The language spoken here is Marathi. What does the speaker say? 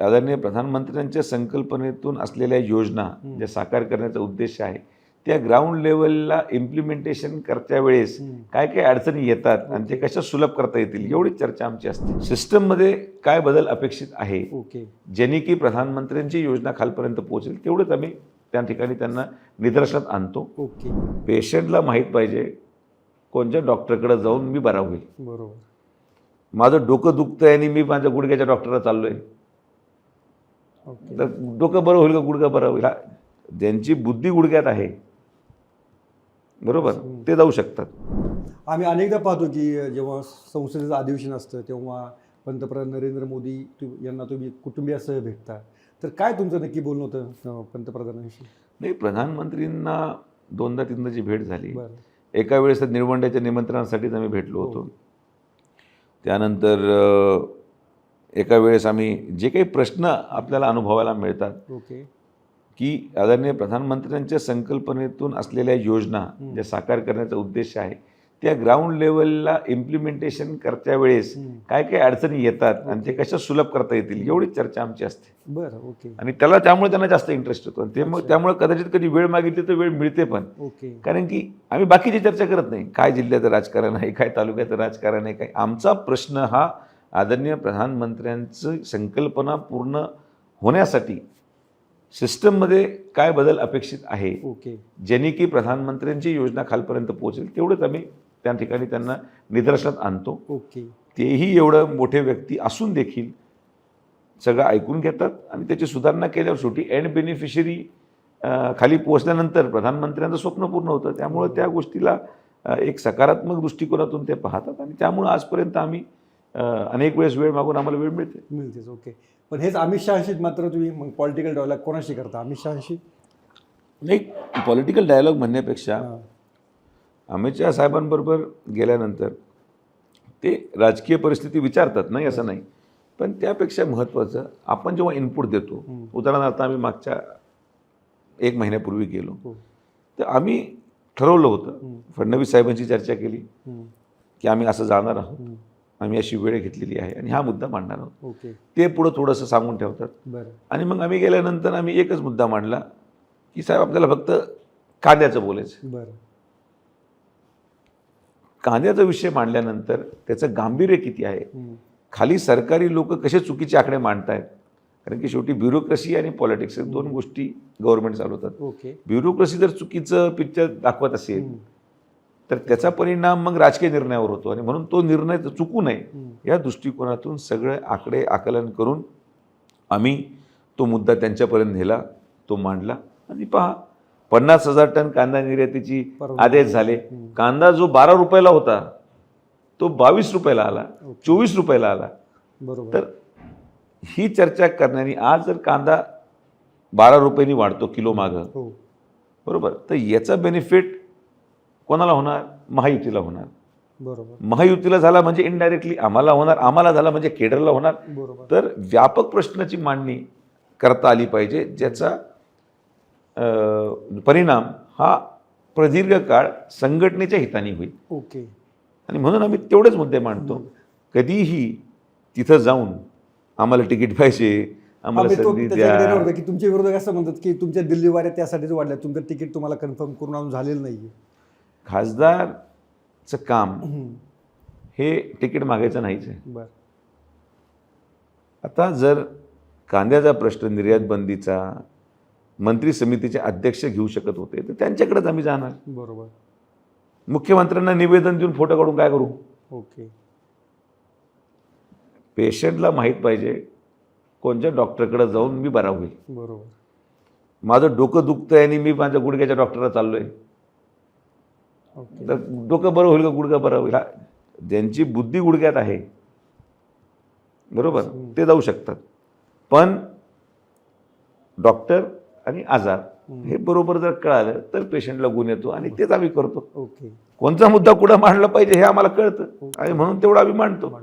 आदरणीय प्रधानमंत्र्यांच्या संकल्पनेतून असलेल्या योजना ज्या साकार करण्याचा उद्देश आहे त्या ग्राउंड लेवलला इम्प्लिमेंटेशन करत्या वेळेस काय काय अडचणी येतात आणि ते कशा सुलभ करता येतील एवढीच चर्चा आमची असते. सिस्टममध्ये काय बदल अपेक्षित आहे ज्यांनी की प्रधानमंत्र्यांची योजना खालपर्यंत पोहोचेल तेवढंच आम्ही त्या ठिकाणी त्यांना निदर्शनात आणतो. ओके. पेशंटला माहीत पाहिजे कोणत्या डॉक्टरकडे जाऊन मी बरा होईल. बरोबर. माझं डोकं दुखतंय आणि मी माझ्या गुडघ्याच्या डॉक्टरला चाललोय. तर डोकं बरं होईल का गुडघा बरं होईल? हा- ज्यांची बुद्धी गुडघ्यात आहे बरोबर? ते जाऊ शकतात. आम्ही अनेकदा पाहतो की जेव्हा संसदेचं अधिवेशन असतं तेव्हा पंतप्रधान नरेंद्र मोदी तु यांना तुम्ही कुटुंबियासह भेटता. तर काय तुमचं नक्की बोलणं होतं पंतप्रधानांशी? नाही प्रधानमंत्रींना दोनदा तीनदाची भेट झाली. एका वेळेस तर निवंड्याच्या निमंत्रणासाठीच आम्ही भेटलो होतो. त्यानंतर अ, एका वेळेस आम्ही जे काही प्रश्न आपल्याला अनुभवायला मिळतात ओके. की आदरणीय प्रधानमंत्र्यांच्या संकल्पनेतून असलेल्या योजना ज्या साकार करण्याचा उद्देश आहे त्या ग्राउंड लेवलला इम्प्लिमेंटेशन करत्या वेळेस काय काय अडचणी येतात आणि ते कशा सुलभ करता येतील एवढीच चर्चा आमची असते. बरं ओके. आणि त्याला त्यामुळे त्यांना जास्त इंटरेस्ट होतो. आणि ते मग त्यामुळे कदाचित कधी वेळ मागितली तर वेळ मिळते पण. ओके. कारण की आम्ही बाकीची चर्चा करत नाही. काय जिल्ह्याचं राजकारण आहे काय तालुक्याचं राजकारण आहे काय. आमचा प्रश्न हा आदरणीय प्रधानमंत्र्यांचं संकल्पना पूर्ण होण्यासाठी सिस्टममध्ये काय बदल अपेक्षित आहे? ओके. ज्यांनी की प्रधानमंत्र्यांची योजना खालपर्यंत पोहोचेल तेवढंच आम्ही त्या ठिकाणी त्यांना निदर्शनात आणतो. ओके. तेही एवढं मोठे व्यक्ती असून देखील सगळं ऐकून घेतात आणि त्याची सुधारणा केल्यावर शेवटी एंड बेनिफिशरी खाली पोहोचल्यानंतर प्रधानमंत्र्यांचं स्वप्न पूर्ण होतं. त्यामुळं त्या गोष्टीला एक सकारात्मक दृष्टिकोनातून ते पाहतात आणि त्यामुळं आजपर्यंत आम्ही अनेक वेळेस वेळ मागून आम्हाला वेळ मिळते मिळतेच ओके पण हेच अमित शहाशी मात्र तुम्ही मग पॉलिटिकल डायलॉग कोणाशी करता अमित शहाशी नाही पॉलिटिकल डायलॉग म्हणण्यापेक्षा अमित शहा साहेबांबरोबर गेल्यानंतर ते राजकीय परिस्थिती विचारतात नाही असं नाही पण त्यापेक्षा महत्त्वाचं आपण जेव्हा इनपुट देतो. उदाहरणार्थ आम्ही मागच्या एक महिन्यापूर्वी गेलो हो तर आम्ही ठरवलं होतं. फडणवीस साहेबांची चर्चा केली. की आम्ही असं जाणार आहोत. आम्ही अशी वेळ घेतलेली आहे आणि हा मुद्दा मांडणार आहोत. ओके. ते पुढं थोडंसं सांगून ठेवतात. बरं. आणि मग आम्ही गेल्यानंतर आम्ही एकच मुद्दा मांडला की साहेब आपल्याला फक्त कांद्याचं बोलायचं बरं. कांद्याचा विषय मांडल्यानंतर त्याचं गांभीर्य किती आहे. खाली सरकारी लोक कसे चुकीचे आकडे मांडतायत? कारण की शेवटी ब्युरोक्रेसी आणि पॉलिटिक्स हे दोन गोष्टी गव्हर्नमेंट चालवतात. ओके. ब्युरोक्रेसी जर चुकीचं पिक्चर दाखवत असेल. तर त्याचा परिणाम मग राजकीय निर्णयावर होतो आणि म्हणून तो निर्णय चुकू नये. या दृष्टिकोनातून सगळे आकडे आकलन करून आम्ही तो मुद्दा त्यांच्यापर्यंत नेला तो मांडला आणि पहा पन्नास हजार टन कांदा निर्यातीची. आदेश झाले. कांदा जो बारा रुपयाला होता तो बावीस रुपयाला आला. चोवीस रुपयाला आला बरोबर तर ही चर्चा करण्याने आज जर कांदा बारा रुपयांनी वाढतो किलो मागं हो बरोबर तर याचा बेनिफिट कोणाला होणार? महायुतीला होणार. बरोबर. महायुतीला झाला म्हणजे इनडायरेक्टली आम्हाला होणार आम्हाला झाला म्हणजे केडरला होणार. बरोबर. तर व्यापक प्रश्नाची मांडणी करता आली पाहिजे ज्याचा अ, परिणाम हा प्रदीर्घ काळ संघटनेच्या हिताने होईल. ओके. आणि म्हणून आम्ही तेवढेच मुद्दे मांडतो. कधीही तिथं जाऊन आम्हाला तिकीट पाहिजे आम्हाला आम्ही तो संधी त्याच्याकडे द्या. येणार होतो की तुमचे विरोधक असं म्हणतात की तुमच्या दिल्ली वाऱ्या त्यासाठीच वाढल्या तुमचं तिकीट तुम्हाला कन्फर्म करून आणून झालेलं नाही खासदारचं काम हे तिकीट मागायचं नाहीच आहे. बरं. आता जर कांद्याचा प्रश्न निर्यात बंदीचा मंत्री समितीचे अध्यक्ष घेऊ शकत होते तर त्यांच्याकडेच आम्ही जाणार. बरोबर. मुख्यमंत्र्यांना निवेदन देऊन फोटो काढून काय करू? ओके. पेशंटला माहीत पाहिजे कोणत्या डॉक्टरकडे जाऊन मी बरा होईल. बरोबर. माझं डोकं दुखतंय आणि मी माझ्या गुडघ्याच्या डॉक्टरला चाललोय. तर डोकं बरं होईल का गुडघा बरं होईल? ज्यांची बुद्धी गुडघ्यात आहे बरोबर? ते जाऊ शकतात. पण डॉक्टर आणि आजार हे बरोबर जर कळालं तर पेशंटला गुण येतो आणि तेच आम्ही करतो. ओके. कोणता मुद्दा कुठं मांडला पाहिजे हे आम्हाला कळतं. आणि म्हणून तेवढं आम्ही मांडतो.